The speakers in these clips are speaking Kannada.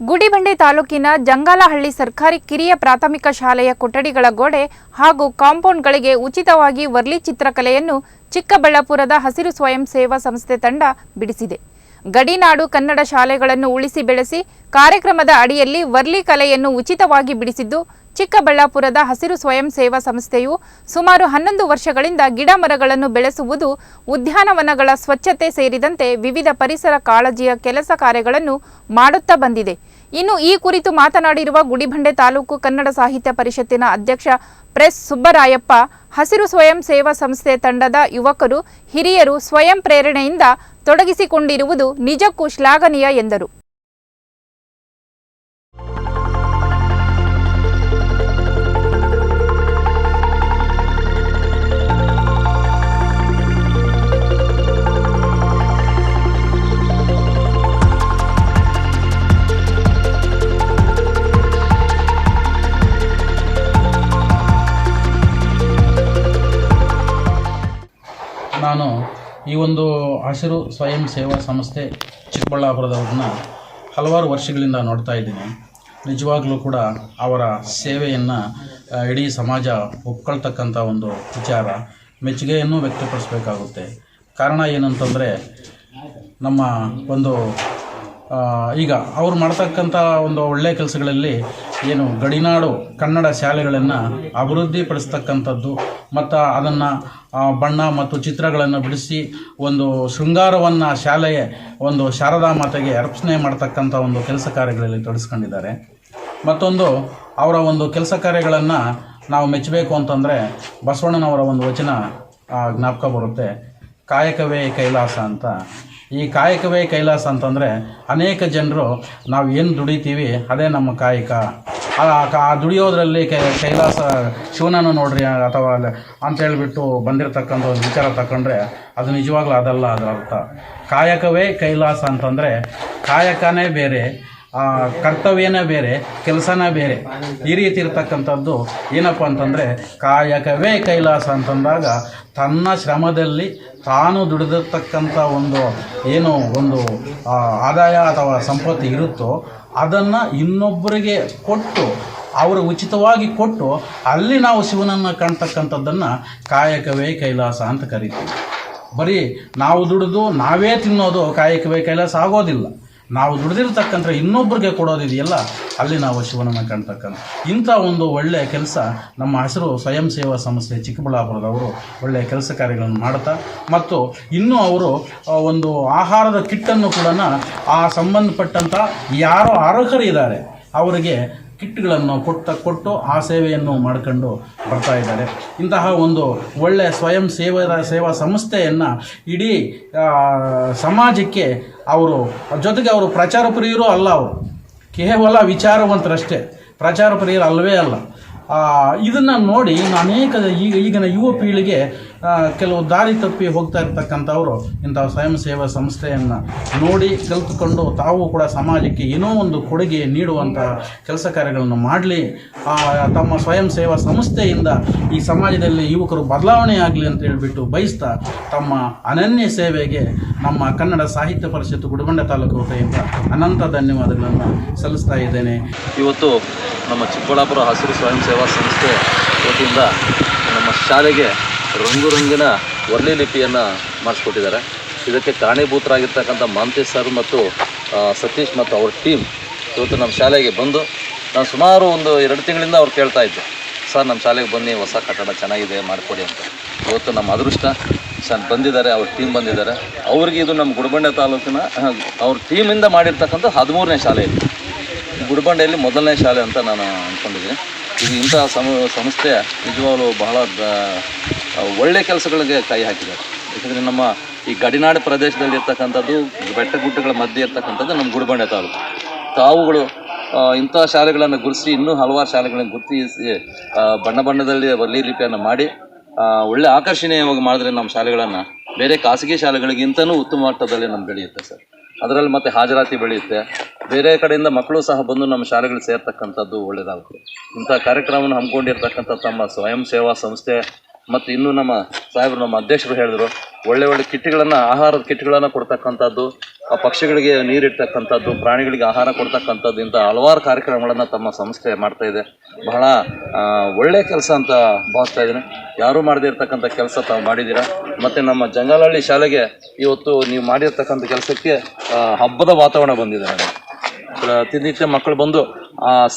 ಗುಡಿಬಂಡೆ ತಾಲೂಕಿನ ಜಂಗಾಲಹಳ್ಳಿ ಸರ್ಕಾರಿ ಕಿರಿಯ ಪ್ರಾಥಮಿಕ ಶಾಲೆಯ ಕೊಠಡಿಗಳ ಗೋಡೆ ಹಾಗೂ ಕಾಂಪೌಂಡ್ಗಳಿಗೆ ಉಚಿತವಾಗಿ ವರ್ಲಿ ಚಿತ್ರಕಲೆಯನ್ನು ಚಿಕ್ಕಬಳ್ಳಾಪುರದ ಹಸಿರು ಸ್ವಯಂ ಸೇವಾ ಸಂಸ್ಥೆ ತಂಡ ಬಿಡಿಸಿದೆ. ಗಡಿನಾಡು ಕನ್ನಡ ಶಾಲೆಗಳನ್ನು ಉಳಿಸಿ ಬೆಳೆಸಿ ಕಾರ್ಯಕ್ರಮದ ಅಡಿಯಲ್ಲಿ ವರ್ಲಿ ಕಲೆಯನ್ನು ಉಚಿತವಾಗಿ ಬಿಡಿಸಿದ್ದು ಚಿಕ್ಕಬಳ್ಳಾಪುರದ ಹಸಿರು ಸ್ವಯಂ ಸೇವಾ ಸಂಸ್ಥೆಯು ಸುಮಾರು ಹನ್ನೊಂದು ವರ್ಷಗಳಿಂದ ಗಿಡ ಮರಗಳನ್ನು ಬೆಳೆಸುವುದು, ಉದ್ಯಾನವನಗಳ ಸ್ವಚ್ಛತೆ ಸೇರಿದಂತೆ ವಿವಿಧ ಪರಿಸರ ಕಾಳಜಿಯ ಕೆಲಸ ಕಾರ್ಯಗಳನ್ನು ಮಾಡುತ್ತಾ ಬಂದಿದೆ. ಇನ್ನು ಈ ಕುರಿತು ಮಾತನಾಡಿರುವ ಗುಡಿಬಂಡೆ ತಾಲೂಕು ಕನ್ನಡ ಸಾಹಿತ್ಯ ಪರಿಷತ್ತಿನ ಅಧ್ಯಕ್ಷ ಪ್ರೆಸ್ ಸುಬ್ಬರಾಯಪ್ಪ, ಹಸಿರು ಸ್ವಯಂ ಸೇವಾ ಸಂಸ್ಥೆ ತಂಡದ ಯುವಕರು, ಹಿರಿಯರು ಸ್ವಯಂ ಪ್ರೇರಣೆಯಿಂದ ತೊಡಗಿಸಿಕೊಂಡಿರುವುದು ನಿಜಕ್ಕೂ ಶ್ಲಾಘನೀಯ ಎಂದರು. ನಾನು ಈ ಒಂದು ಹಸಿರು ಸ್ವಯಂ ಸೇವಾ ಸಂಸ್ಥೆ ಚಿಕ್ಕಬಳ್ಳಾಪುರದವ್ರನ್ನ ಹಲವಾರು ವರ್ಷಗಳಿಂದ ನೋಡ್ತಾ ಇದ್ದೀನಿ. ನಿಜವಾಗ್ಲೂ ಕೂಡ ಅವರ ಸೇವೆಯನ್ನು ಇಡೀ ಸಮಾಜ ಒಪ್ಕೊಳ್ತಕ್ಕಂಥ ಒಂದು ವಿಚಾರ ಮೆಚ್ಚುಗೆಯನ್ನು ವ್ಯಕ್ತಪಡಿಸಬೇಕಾಗುತ್ತೆ. ಕಾರಣ ಏನಂತಂದರೆ, ನಮ್ಮ ಒಂದು ಈಗ ಅವ್ರು ಮಾಡ್ತಕ್ಕಂಥ ಒಂದು ಒಳ್ಳೆಯ ಕೆಲಸಗಳಲ್ಲಿ ಏನು ಗಡಿನಾಡು ಕನ್ನಡ ಶಾಲೆಗಳನ್ನು ಅಭಿವೃದ್ಧಿಪಡಿಸ್ತಕ್ಕಂಥದ್ದು, ಮತ್ತು ಅದನ್ನು ಬಣ್ಣ ಮತ್ತು ಚಿತ್ರಗಳನ್ನು ಬಿಡಿಸಿ ಒಂದು ಶೃಂಗಾರವನ್ನು ಶಾಲೆಯ ಒಂದು ಶಾರದಾ ಮಾತೆಗೆ ಅರ್ಪಣೆ ಮಾಡ್ತಕ್ಕಂಥ ಒಂದು ಕೆಲಸ ಕಾರ್ಯಗಳಲ್ಲಿ ತೊಡಗಿಸ್ಕೊಂಡಿದ್ದಾರೆ. ಮತ್ತೊಂದು, ಅವರ ಒಂದು ಕೆಲಸ ಕಾರ್ಯಗಳನ್ನು ನಾವು ಮೆಚ್ಚಬೇಕು ಅಂತಂದರೆ ಬಸವಣ್ಣನವರ ಒಂದು ವಚನ ಜ್ಞಾಪಕ ಬರುತ್ತೆ, ಕಾಯಕವೇ ಕೈಲಾಸ ಅಂತ. ಈ ಕಾಯಕವೇ ಕೈಲಾಸ ಅಂತಂದರೆ ಅನೇಕ ಜನರು ನಾವು ಏನು ದುಡಿತೀವಿ ಅದೇ ನಮ್ಮ ಕಾಯಕ. ಆ ದುಡಿಯೋದ್ರಲ್ಲಿ ಕೈಲಾಸ ಶಿವನನ್ನು ನೋಡ್ರಿ, ಅಥವಾ ಅಂತೇಳ್ಬಿಟ್ಟು ಬಂದಿರತಕ್ಕಂಥ ಒಂದು ವಿಚಾರ ತಗೊಂಡ್ರೆ ಅದು ನಿಜವಾಗ್ಲೂ ಅದಲ್ಲ ಅದರ ಅರ್ಥ. ಕಾಯಕವೇ ಕೈಲಾಸ ಅಂತಂದರೆ ಕಾಯಕನೇ ಬೇರೆ ಕರ್ತವ್ಯನೇ ಬೇರೆ, ಕೆಲಸನೇ ಬೇರೆ. ಈ ರೀತಿ ಇರತಕ್ಕಂಥದ್ದು ಏನಪ್ಪ ಅಂತಂದರೆ, ಕಾಯಕವೇ ಕೈಲಾಸ ಅಂತಂದಾಗ ತನ್ನ ಶ್ರಮದಲ್ಲಿ ತಾನು ದುಡಿದಿರ್ತಕ್ಕಂಥ ಒಂದು ಏನು ಒಂದು ಆದಾಯ ಅಥವಾ ಸಂಪತ್ತು ಇರುತ್ತೋ, ಅದನ್ನು ಇನ್ನೊಬ್ಬರಿಗೆ ಕೊಟ್ಟು, ಅವರು ಉಚಿತವಾಗಿ ಕೊಟ್ಟು, ಅಲ್ಲಿ ನಾವು ಶಿವನನ್ನು ಕಾಣ್ತಕ್ಕಂಥದ್ದನ್ನು ಕಾಯಕವೇ ಕೈಲಾಸ ಅಂತ ಕರಿತೀವಿ. ಬರೀ ನಾವು ದುಡಿದು ನಾವೇ ತಿನ್ನೋದು ಕಾಯಕವೇ ಕೈಲಾಸ ಆಗೋದಿಲ್ಲ. ನಾವು ದುಡಿದಿರ್ತಕ್ಕಂಥ ಇನ್ನೊಬ್ಬರಿಗೆ ಕೊಡೋದಿದೆಯಲ್ಲ ಅಲ್ಲಿ ನಾವು ಶಿವನನ್ನು ಕಾಣ್ತಕ್ಕಂಥ. ಇಂಥ ಒಂದು ಒಳ್ಳೆಯ ಕೆಲಸ ನಮ್ಮ ಹೆಸರು ಸ್ವಯಂ ಸೇವಾ ಸಂಸ್ಥೆ ಚಿಕ್ಕಬಳ್ಳಾಪುರದವರು ಒಳ್ಳೆಯ ಕೆಲಸ ಕಾರ್ಯಗಳನ್ನು ಮಾಡ್ತಾ, ಮತ್ತು ಇನ್ನೂ ಅವರು ಒಂದು ಆಹಾರದ ಕಿಟ್ಟನ್ನು ಕೂಡ ಆ ಸಂಬಂಧಪಟ್ಟಂಥ ಯಾರು ಅರ್ಹರಿದ್ದಾರೆ, ಅವರಿಗೆ ಕಿಟ್ಗಳನ್ನು ಕೊಟ್ಟ ಕೊಟ್ಟು ಆ ಸೇವೆಯನ್ನು ಮಾಡ್ಕೊಂಡು ಬರ್ತಾ ಇದ್ದಾರೆ. ಇಂತಹ ಒಂದು ಒಳ್ಳೆಯ ಸ್ವಯಂ ಸೇವರ, ಸೇವಾ ಸಂಸ್ಥೆಯನ್ನು ಇಡೀ ಸಮಾಜಕ್ಕೆ ಅವರು, ಜೊತೆಗೆ ಅವರು ಪ್ರಚಾರ ಪ್ರಿಯರು ಅಲ್ಲ ಅವರು. ಕೇವಲ ವಿಚಾರವಂತರಷ್ಟೇ. ಪ್ರಚಾರ ಪ್ರಿಯರು ಅಲ್ಲವೇ ಅಲ್ಲ ಇದನ್ನು ನೋಡಿ ಅನೇಕ ಈಗ, ಈಗಿನ ಯುವ ಪೀಳಿಗೆ ಕೆಲವು ದಾರಿ ತಪ್ಪಿ ಹೋಗ್ತಾ ಇರ್ತಕ್ಕಂಥವರು ಇಂಥ ಸ್ವಯಂ ಸೇವಾ ಸಂಸ್ಥೆಯನ್ನು ನೋಡಿ ಕಲಿತುಕೊಂಡು ತಾವು ಕೂಡ ಸಮಾಜಕ್ಕೆ ಏನೋ ಒಂದು ಕೊಡುಗೆ ನೀಡುವಂಥ ಕೆಲಸ ಕಾರ್ಯಗಳನ್ನು ಮಾಡಲಿ. ತಮ್ಮ ಸ್ವಯಂ ಸೇವಾ ಸಂಸ್ಥೆಯಿಂದ ಈ ಸಮಾಜದಲ್ಲಿ ಯುವಕರು ಬದಲಾವಣೆ ಆಗಲಿ ಅಂತ ಹೇಳಿಬಿಟ್ಟು ಬಯಸ್ತಾ ತಮ್ಮ ಅನನ್ಯ ಸೇವೆಗೆ ನಮ್ಮ ಕನ್ನಡ ಸಾಹಿತ್ಯ ಪರಿಷತ್ತು ಗುಡಬಂಡೆ ತಾಲೂಕು ವತಿಯಿಂದ ಅನಂತ ಧನ್ಯವಾದಗಳನ್ನು ಸಲ್ಲಿಸ್ತಾ ಇದ್ದೇನೆ. ಇವತ್ತು ನಮ್ಮ ಚಿಕ್ಕಬಳ್ಳಾಪುರ ಹಸಿರು ಸ್ವಯಂ ಸೇವಾ ಸಂಸ್ಥೆ ವತಿಯಿಂದ ನಮ್ಮ ಶಾಲೆಗೆ ರಂಗು ರಂಗಿನ ವರ್ಲಿ ಲಿಪಿಯನ್ನು ಮಾಡಿಸ್ಕೊಟ್ಟಿದ್ದಾರೆ. ಇದಕ್ಕೆ ಕಾರಣೀಭೂತರಾಗಿರ್ತಕ್ಕಂಥ ಮಾಂತೇಶ್ ಸರ್ ಮತ್ತು ಸತೀಶ್ ಮತ್ತು ಅವ್ರ ಟೀಮ್ ಇವತ್ತು ನಮ್ಮ ಶಾಲೆಗೆ ಬಂದು ನಾನು ಸುಮಾರು ಒಂದು ಎರಡು ತಿಂಗಳಿಂದ ಅವ್ರು ಕೇಳ್ತಾ ಇದ್ದೆ, ಸರ್, ನಮ್ಮ ಶಾಲೆಗೆ ಬನ್ನಿ, ಹೊಸ ಕಟ್ಟಡ ಚೆನ್ನಾಗಿದೆ, ಮಾಡಿಕೊಡಿ ಅಂತ. ಇವತ್ತು ನಮ್ಮ ಅದೃಷ್ಟ, ಸರ್, ಬಂದಿದ್ದಾರೆ, ಅವ್ರ ಟೀಮ್ ಬಂದಿದ್ದಾರೆ. ಅವ್ರಿಗೆ ಇದು ನಮ್ಮ ಗುಡಬಂಡೆ ತಾಲೂಕಿನ, ಅವ್ರ ಟೀಮಿಂದ ಮಾಡಿರ್ತಕ್ಕಂಥ ಹದಿಮೂರನೇ ಶಾಲೆ ಇದು. ಗುಡಬಂಡೆಯಲ್ಲಿ ಮೊದಲನೇ ಶಾಲೆ ಅಂತ ನಾನು ಅಂದ್ಕೊಂಡಿದ್ದೀನಿ ಇದು ಇಂತಹ ಸಮ, ಸಂಸ್ಥೆ ನಿಜವಾಗ್ಲೂ ಬಹಳ ಒಳ್ಳೆ ಕೆಲಸಗಳಿಗೆ ಕೈ ಹಾಕಿದ್ದಾರೆ. ಯಾಕಂದರೆ ನಮ್ಮ ಈ ಗಡಿನಾಡು ಪ್ರದೇಶದಲ್ಲಿ ಇರ್ತಕ್ಕಂಥದ್ದು ಬೆಟ್ಟ ಗುಡ್ಡಗಳ ಮಧ್ಯೆ ಇರ್ತಕ್ಕಂಥದ್ದು ನಮ್ಮ ಗುಡಿಬಂಡೆ ತಾಲೂಕು. ತಾವುಗಳು ಇಂಥ ಶಾಲೆಗಳನ್ನು ಗುರುಸಿ, ಇನ್ನೂ ಹಲವಾರು ಶಾಲೆಗಳನ್ನು ಗುರುತಿಸಿ ಬಣ್ಣ ಬಣ್ಣದಲ್ಲಿ ವರ್ಲಿ ಲಿಪಿಯನ್ನು ಮಾಡಿ ಒಳ್ಳೆ ಆಕರ್ಷಣೀಯವಾಗಿ ಮಾಡಿದ್ರೆ ನಮ್ಮ ಶಾಲೆಗಳನ್ನು. ಬೇರೆ ಖಾಸಗಿ ಶಾಲೆಗಳಿಗಿಂತನೂ ಉತ್ತಮ ಮಟ್ಟದಲ್ಲಿ ನಮ್ಗೆ ಬೆಳೆಯುತ್ತೆ ಸರ್. ಅದರಲ್ಲಿ ಮತ್ತೆ ಹಾಜರಾತಿ ಬೆಳೆಯುತ್ತೆ. ಬೇರೆ ಕಡೆಯಿಂದ ಮಕ್ಕಳು ಸಹ ಬಂದು ನಮ್ಮ ಶಾಲೆಗಳು ಸೇರ್ತಕ್ಕಂಥದ್ದು ಒಳ್ಳೆಯದಾಗುತ್ತೆ. ಇಂಥ ಕಾರ್ಯಕ್ರಮವನ್ನು ಹಮ್ಮಿಕೊಂಡಿರ್ತಕ್ಕಂಥ ತಮ್ಮ ಸ್ವಯಂ ಸೇವಾ ಸಂಸ್ಥೆ ಮತ್ತು ಇನ್ನು ನಮ್ಮ ಸಾಹೇಬರು, ನಮ್ಮ ಅಧ್ಯಕ್ಷರು ಹೇಳಿದ್ರು, ಒಳ್ಳೆ ಒಳ್ಳೆ ಕಿಟ್ಗಳನ್ನು, ಆಹಾರದ ಕಿಟ್ಗಳನ್ನು ಕೊಡ್ತಕ್ಕಂಥದ್ದು, ಆ ಪಕ್ಷಿಗಳಿಗೆ ನೀರಿಡ್ತಕ್ಕಂಥದ್ದು ಪ್ರಾಣಿಗಳಿಗೆ ಆಹಾರ ಕೊಡ್ತಕ್ಕಂಥದ್ದು ಇಂಥ ಹಲವಾರು ಕಾರ್ಯಕ್ರಮಗಳನ್ನು ತಮ್ಮ ಸಂಸ್ಥೆ ಮಾಡ್ತಾ ಇದೆ. ಬಹಳ ಒಳ್ಳೆ ಕೆಲಸ ಅಂತ ಭಾವಿಸ್ತಾ ಇದ್ದೀನಿ. ಯಾರೂ ಮಾಡದೇ ಇರ್ತಕ್ಕಂಥ ಕೆಲಸ ತಾವು ಮಾಡಿದ್ದೀರಾ? ಮತ್ತು ನಮ್ಮ ಜಂಗಲಹಳ್ಳಿ ಶಾಲೆಗೆ ಇವತ್ತು ನೀವು ಮಾಡಿರ್ತಕ್ಕಂಥ ಕೆಲಸಕ್ಕೆ ಹಬ್ಬದ ವಾತಾವರಣ ಬಂದಿದೆ ನನಗೆ. ಪ್ರತಿನಿತ್ಯ ಮಕ್ಕಳು ಬಂದು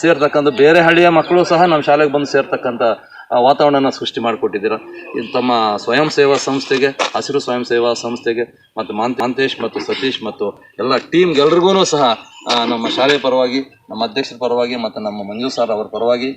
ಸೇರ್ತಕ್ಕಂಥ ಬೇರೆ ಹಳ್ಳಿಯ ಮಕ್ಕಳು ಸಹ ನಮ್ಮ ಶಾಲೆಗೆ ಬಂದು ಸೇರ್ತಕ್ಕಂಥ ವಾತಾವರಣನ ಸೃಷ್ಟಿ ಮಾಡಿಕೊಟ್ಟಿದ್ದೀರ. ಇದು ತಮ್ಮ ಸ್ವಯಂ ಸೇವಾ ಸಂಸ್ಥೆಗೆ ಹಸಿರು ಸ್ವಯಂ ಸೇವಾ ಸಂಸ್ಥೆಗೆ ಮತ್ತು ಮಾಂತ್ ಮಾಂತೇಶ್ ಮತ್ತು ಸತೀಶ್ ಮತ್ತು ಎಲ್ಲ ಟೀಮ್ಗೆಲ್ರಿಗೂ ಸಹ ಆ, ನಮ್ಮ ಶಾಲೆಯ ಪರವಾಗಿ ನಮ್ಮ ಅಧ್ಯಕ್ಷರ ಪರವಾಗಿ ಮತ್ತು ನಮ್ಮ ಮಂಜು ಸರ್ ಅವರ ಪರವಾಗಿ